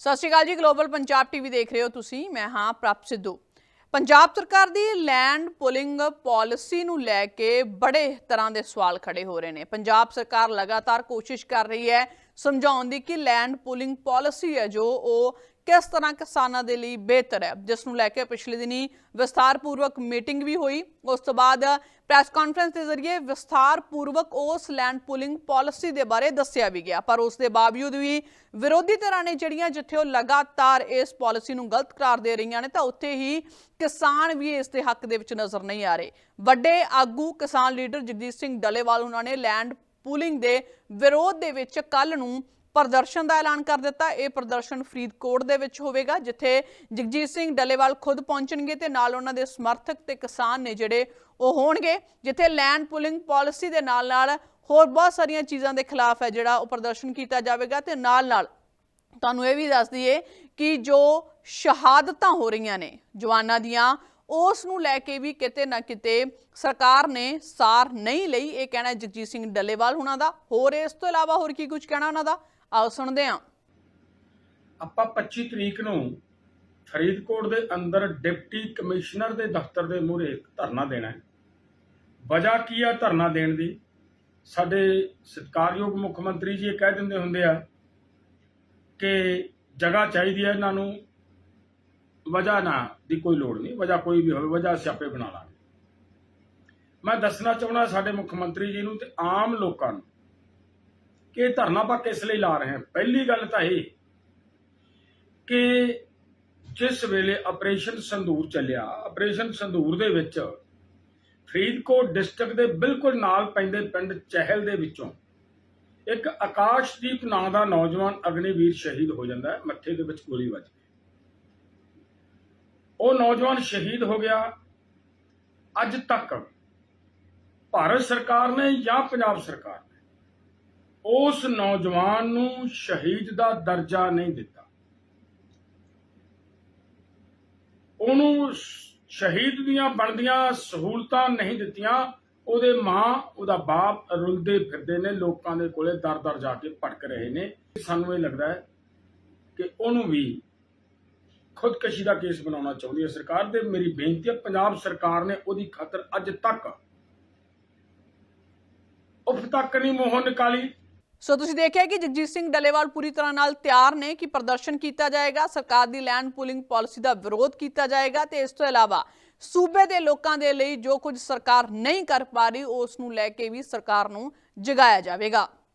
ਸਤਿ ਸ਼੍ਰੀ ਅਕਾਲ ਜੀ global Punjab TV ਦੇਖ ਰਹੇ ਹੋ ਤੁਸੀਂ, ਮੈਂ ਹਾਂ ਪ੍ਰਭ ਸਿੱਧੂ। ਪੰਜਾਬ ਸਰਕਾਰ ਦੀ ਲੈਂਡ ਪੁਲਿੰਗ ਪਾਲਿਸੀ ਨੂੰ ਲੈ ਕੇ ਬੜੇ ਤਰ੍ਹਾਂ ਦੇ ਸਵਾਲ ਖੜੇ ਹੋ ਰਹੇ ਨੇ। ਪੰਜਾਬ ਸਰਕਾਰ ਲਗਾਤਾਰ ਕੋਸ਼ਿਸ਼ ਕਰ ਰਹੀ ਹੈ ਸਮਝਾਉਣ ਦੀ ਕਿ ਲੈਂਡ ਪੁਲਿੰਗ ਪਾਲਿਸੀ ਹੈ ਜੋ ਉਹ ਕਿਸ ਤਰ੍ਹਾਂ ਕਿਸਾਨਾਂ ਦੇ ਲਈ ਬਿਹਤਰ ਹੈ। ਜਿਸ ਨੂੰ ਲੈ ਕੇ ਪਿਛਲੇ ਦਿਨੀ ਵਿਸਥਾਰਪੂਰਵਕ ਮੀਟਿੰਗ ਵੀ ਹੋਈ। ਉਸ ਤੋਂ ਬਾਅਦ ਪ੍ਰੈਸ ਕਾਨਫਰੰਸ ਦੇ ਜ਼ਰੀਏ ਵਿਸਥਾਰਪੂਰਵਕ ਉਸ ਲੈਂਡ ਪੁਲਿੰਗ ਪਾਲਿਸੀ ਦੇ ਬਾਰੇ ਦੱਸਿਆ ਵੀ ਗਿਆ। ਪਰ ਉਸ ਦੇ ਬਾਵਜੂਦ ਵੀ ਵਿਰੋਧੀ ਧਿਰਾਂ ਨੇ ਜਿਹੜੀਆਂ ਜਿੱਥੇ ਉਹ ਲਗਾਤਾਰ ਇਸ ਪਾਲਿਸੀ ਨੂੰ ਗਲਤ ਕਰਾਰ ਦੇ ਰਹੀਆਂ ਨੇ, ਤਾਂ ਉੱਥੇ ਹੀ ਕਿਸਾਨ ਵੀ ਇਸ ਦੇ ਹੱਕ ਦੇ ਵਿੱਚ ਨਜ਼ਰ ਨਹੀਂ ਆ ਰਹੇ। ਵੱਡੇ ਆਗੂ ਕਿਸਾਨ ਲੀਡਰ ਜਗਜੀਤ ਸਿੰਘ ਡਲੇਵਾਲ, ਉਹਨਾਂ ਨੇ ਲੈਂਡ ਪੂਲਿੰਗ ਦੇ ਵਿਰੋਧ ਦੇ ਵਿੱਚ ਕੱਲ ਨੂੰ ਪ੍ਰਦਰਸ਼ਨ ਦਾ ਐਲਾਨ ਕਰ ਦਿੱਤਾ। ਇਹ ਪ੍ਰਦਰਸ਼ਨ ਫਰੀਦਕੋਟ ਦੇ ਵਿੱਚ ਹੋਵੇਗਾ, ਜਿੱਥੇ ਜਗਜੀਤ ਸਿੰਘ ਡੱਲੇਵਾਲ ਖੁਦ ਪਹੁੰਚਣਗੇ ਤੇ ਨਾਲ ਉਹਨਾਂ ਦੇ ਸਮਰਥਕ ਤੇ ਕਿਸਾਨ ਨੇ ਜਿਹੜੇ ਉਹ ਹੋਣਗੇ, ਜਿੱਥੇ ਲੈਂਡ ਪੁਲਿੰਗ ਪਾਲਿਸੀ ਦੇ ਨਾਲ ਨਾਲ ਹੋਰ ਬਹੁਤ ਸਾਰੀਆਂ ਚੀਜ਼ਾਂ ਦੇ ਖਿਲਾਫ ਹੈ ਜਿਹੜਾ ਉਹ ਪ੍ਰਦਰਸ਼ਨ ਕੀਤਾ ਜਾਵੇਗਾ ਤੇ ਨਾਲ ਨਾਲ ਤੁਹਾਨੂੰ ਇਹ ਵੀ ਦੱਸ ਦਈਏ ਕਿ ਜੋ ਸ਼ਹਾਦਤਾਂ ਹੋ ਰਹੀਆਂ ਨੇ, ਜਵਾਨਾਂ ਦੀਆਂ ਉਸ ਨੂੰ ਲੈ ਕੇ ਵੀ ਕਿਤੇ ਨਾ ਕਿਤੇ ਸਰਕਾਰ ਨੇ ਸਾਰ ਨਹੀਂ ਲਈ। ਇਹ ਕਹਿਣਾ ਜਗਜੀਤ ਸਿੰਘ ਡੱਲੇਵਾਲ ਹੁਣਾਂ ਦਾ। ਹੋਰ ਇਸ ਤੋਂ ਇਲਾਵਾ ਹੋਰ ਕੀ ਕੁਝ ਕਹਿਣਾ ਉਹਨਾਂ ਦਾ? ਆਓ ਸੁਣਦੇ ਹਾਂ। ਆਪਾਂ 25 ਤਰੀਕ ਨੂੰ ਫਰੀਦਕੋਟ ਦੇ ਅੰਦਰ ਡਿਪਟੀ ਕਮਿਸ਼ਨਰ ਦੇ ਦਫ਼ਤਰ ਦੇ ਮੂਹਰੇ ਧਰਨਾ ਦੇਣਾ ਹੈ। ਵਜ੍ਹਾ ਕੀ ਆ ਧਰਨਾ ਦੇਣ ਦੀ? ਸਾਡੇ ਸਤਿਕਾਰਯੋਗ ਮੁੱਖ ਮੰਤਰੀ ਜੀ ਇਹ ਕਹਿ ਦਿੰਦੇ ਹੁੰਦੇ ਆ ਕਿ ਜਗ੍ਹਾ ਚਾਹੀਦੀ ਹੈ ਇਹਨਾਂ ਨੂੰ। ਵਜ੍ਹਾ ਨਾ ਦੀ ਕੋਈ ਲੋੜ ਨਹੀਂ, ਵਜ੍ਹਾ ਕੋਈ ਵੀ ਹੋਵੇ, ਵਜ੍ਹਾ ਅਸੀਂ ਆਪੇ ਬਣਾ ਲਾਂਗੇ। ਮੈਂ ਦੱਸਣਾ ਚਾਹੁੰਦਾ ਸਾਡੇ ਮੁੱਖ ਮੰਤਰੀ ਜੀ ਨੂੰ ਤੇ ਆਮ ਲੋਕਾਂ ਨੂੰ ਕਿ ਇਹ ਧਰਨਾ ਆਪਾਂ ਕਿਸ ਲਈ ਲਾ ਰਹੇ ਹਾਂ? ਪਹਿਲੀ ਗੱਲ ਤਾਂ ਇਹ ਕਿ ਜਿਸ ਵੇਲੇ ਆਪਰੇਸ਼ਨ ਸੰਦੂਰ ਚੱਲਿਆ, ਆਪਰੇਸ਼ਨ ਸੰਦੂਰ ਦੇ ਵਿੱਚ ਫਰੀਦਕੋਟ ਡਿਸਟ੍ਰਿਕਟ ਦੇ ਬਿਲਕੁਲ ਨਾਲ ਪੈਂਦੇ ਪਿੰਡ ਚਹਿਲ ਦੇ ਵਿੱਚੋਂ ਇੱਕ ਆਕਾਸ਼ਦੀਪ ਨਾਂ ਦਾ ਨੌਜਵਾਨ ਅਗਨੀਵੀਰ ਸ਼ਹੀਦ ਹੋ ਜਾਂਦਾ ਹੈ, ਮੱਥੇ ਦੇ ਵਿੱਚ ਗੋਲੀ ਵੱਜ ਕੇ ਉਹ ਨੌਜਵਾਨ ਸ਼ਹੀਦ ਹੋ ਗਿਆ। ਅੱਜ ਤੱਕ ਭਾਰਤ ਸਰਕਾਰ ਨੇ ਜਾਂ ਪੰਜਾਬ ਸਰਕਾਰ ਨੇ ਉਸ ਨੌਜਵਾਨ ਨੂੰ ਸ਼ਹੀਦ ਦਾ ਦਰਜਾ ਨਹੀਂ ਦਿੱਤਾ। ਉਹਨੂੰ ਸ਼ਹੀਦ ਦੀਆਂ ਬਣਦੀਆਂ ਸਹੂਲਤਾਂ ਨਹੀਂ ਦਿੱਤੀਆਂ। ਉਹਦੇ ਮਾਂ, ਉਹਦਾ ਬਾਪ ਰੁਲਦੇ ਫਿਰਦੇ ਨੇ, ਲੋਕਾਂ ਦੇ ਕੋਲੇ ਦਰ-ਦਰ ਜਾ ਕੇ ਭਟਕ ਰਹੇ ਨੇ। ਸਾਨੂੰ ਇਹ ਲੱਗਦਾ ਹੈ ਕਿ ਉਹਨੂੰ ਵੀ ਖੁਦਕਸ਼ੀ ਦਾ ਕੇਸ ਬਣਾਉਣਾ ਚਾਹੁੰਦੀ ਹੈ। ਸਰਕਾਰ ਤੇ ਮੇਰੀ ਬੇਨਤੀ ਹੈ, ਪੰਜਾਬ ਸਰਕਾਰ ਨੇ ਉਹਦੀ ਖਾਤਰ ਅੱਜ ਤੱਕ ਉਫ ਤੱਕ ਨਹੀਂ ਮੋਹਰ ਨਿਕਾਲੀ। ਸੋ ਤੁਸੀਂ ਦੇਖਿਆ ਕਿ ਜਗਜੀਤ ਸਿੰਘ ਡੱਲੇਵਾਲ ਪੂਰੀ ਤਰ੍ਹਾਂ ਨਾਲ ਤਿਆਰ ਨੇ ਕਿ ਪ੍ਰਦਰਸ਼ਨ ਕੀਤਾ ਜਾਏਗਾ, ਸਰਕਾਰ ਦੀ ਲੈਂਡ ਪੂਲਿੰਗ ਪਾਲਿਸੀ ਦਾ ਵਿਰੋਧ ਕੀਤਾ ਜਾਏਗਾ ਤੇ ਇਸ ਤੋਂ ਇਲਾਵਾ ਸੂਬੇ ਦੇ ਲੋਕਾਂ ਦੇ ਲਈ ਜੋ ਕੁਝ ਸਰਕਾਰ ਨਹੀਂ ਕਰ ਪਾ ਰਹੀ, ਉਸ ਨੂੰ ਲੈ ਕੇ ਵੀ ਸਰਕਾਰ ਨੂੰ ਜਗਾਇਆ ਜਾਵੇਗਾ।